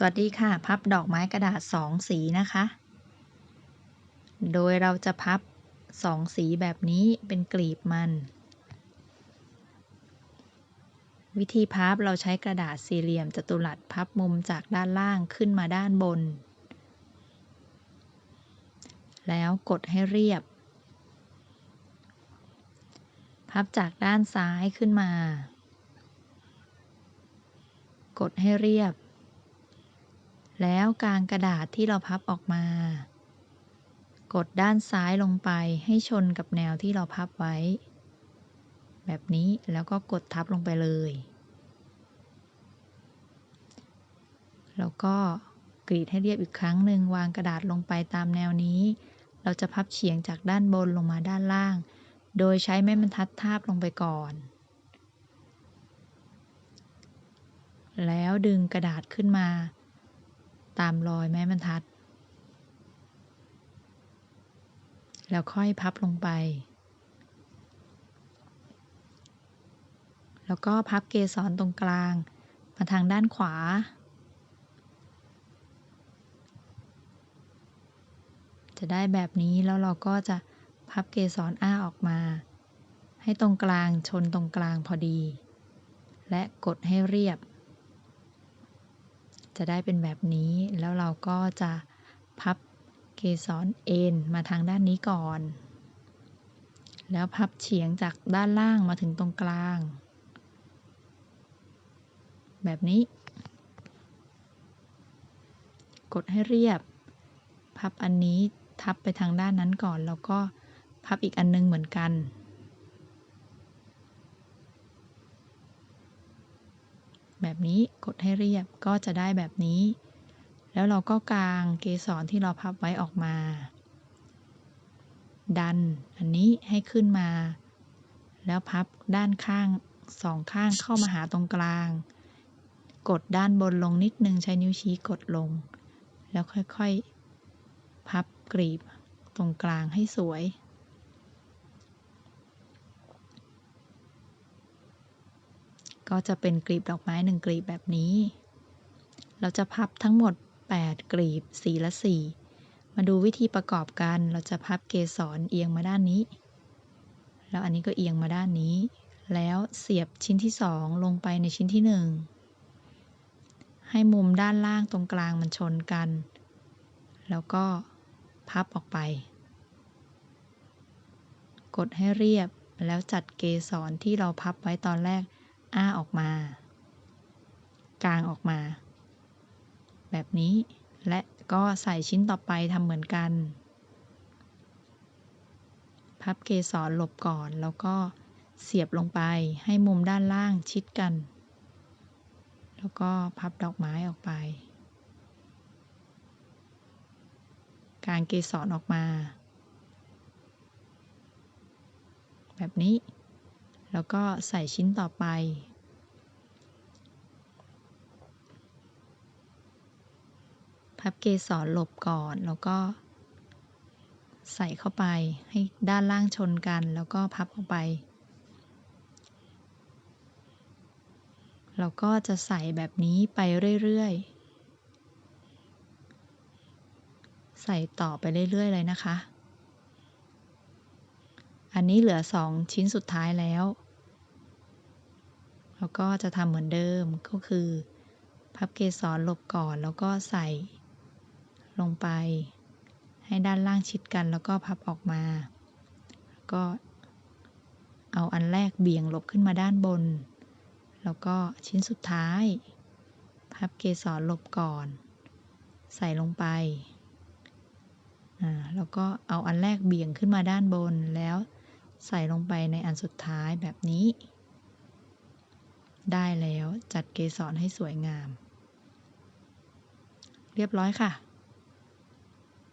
สวัสดีค่ะ พับดอกไม้กระดาษสองสีนะคะ โดยเราจะพับสองสีแบบนี้เป็นกลีบมัน วิธีพับเราใช้กระดาษสี่เหลี่ยมจัตุรัสพับมุมจากด้านล่างขึ้นมาด้านบน แล้วกดให้เรียบ พับจากด้านซ้ายขึ้นมา กดให้เรียบ แล้วกางกระดาษที่เราพับออกมา กดด้านซ้ายลงไปให้ชนกับแนวที่เราพับไว้ แบบนี้แล้วก็กดทับลงไปเลย แล้วก็กรีดให้เรียบอีกครั้งหนึ่งวางกระดาษลงไปตามแนวนี้ เราจะพับเฉียงจากด้านบนลงมาด้านล่าง โดยใช้ไม้บรรทัดทาบลงไปก่อน แล้วดึงกระดาษขึ้นมา ตามรอยไม้บรรทัด แล้วค่อยพับลงไป แล้วก็พับเกสรตรงกลาง มาทางด้านขวา จะได้แบบนี้แล้วเราก็จะพับเกสรอ้าออกมา ให้ตรงกลางชนตรงกลางพอดี และกดให้เรียบ จะได้เป็นแบบนี้ แล้วเราก็จะพับเกสรเอ็นมาทางด้านนี้ก่อน แล้วพับเฉียงจากด้านล่างมาถึงตรงกลาง แบบนี้ กดให้เรียบ พับอันนี้ทับไปทางด้านนั้นก่อน แล้วก็พับอีกอันนึงเหมือนกัน แบบนี้กดให้เรียบก็จะได้แบบนี้ แล้วเราก็กางเกสรที่เราพับไว้ออกมา ดันอันนี้ให้ขึ้นมา แล้วพับด้านข้างสองข้างเข้ามาหาตรงกลาง กดด้านบนลงนิดนึงใช้นิ้วชี้กดลง แล้วค่อยๆ พับกรีบตรงกลางให้สวย ก็จะเป็นกลีบดอกไม้หนึ่งกลีบแบบนี้ เราจะพับทั้งหมด 8 กลีบสีละ 4 มาดูวิธีประกอบกัน เราจะพับเกสรเอียงมาด้านนี้ แล้วอันนี้ก็เอียงมาด้านนี้ แล้วเสียบชิ้นที่ 2 ลงไปในชิ้นที่ 1 ให้มุมด้านล่างตรงกลางมันชนกัน แล้วก็พับออกไป กดให้เรียบแล้วจัดเกสรที่เราพับไว้ตอนแรก อ้าออกมา กลางออกมา แบบนี้ และก็ใส่ชิ้นต่อไปทำเหมือนกัน พับเกสรหลบก่อนแล้วก็เสียบลงไปให้มุมด้านล่างชิดกัน แล้วก็พับดอกไม้ออกไป การเกสรออกมา แบบนี้ แล้วก็ใส่ชิ้นต่อไป พับเกสรหลบก่อนแล้วก็ ใส่เข้าไปให้ด้านล่างชนกันแล้วก็พับเข้าไปเราก็จะใส่แบบนี้ไปเรื่อยๆ ใส่ต่อไปเรื่อยๆเลยนะคะ อันนี้เหลือสองชิ้นสุดท้ายแล้ว แล้วก็จะทำเหมือนเดิมก็คือ พับเกสรหลบก่อนแล้วก็ใส่ ลงไป ให้ด้านล่างชิดกันแล้วก็พับออกมาก็ เอาอันแรกเบี่ยงหลบขึ้นมาด้านบน แล้วก็ชิ้นสุดท้าย พับเกสรหลบก่อน ใส่ลงไปอ่าแล้วก็เอาอันแรกเบี่ยงขึ้นมาด้านบนแล้ว ใส่ลงไปในอันสุดท้ายแบบนี้ ได้แล้วจัดเกสรให้สวยงาม เรียบร้อยค่ะ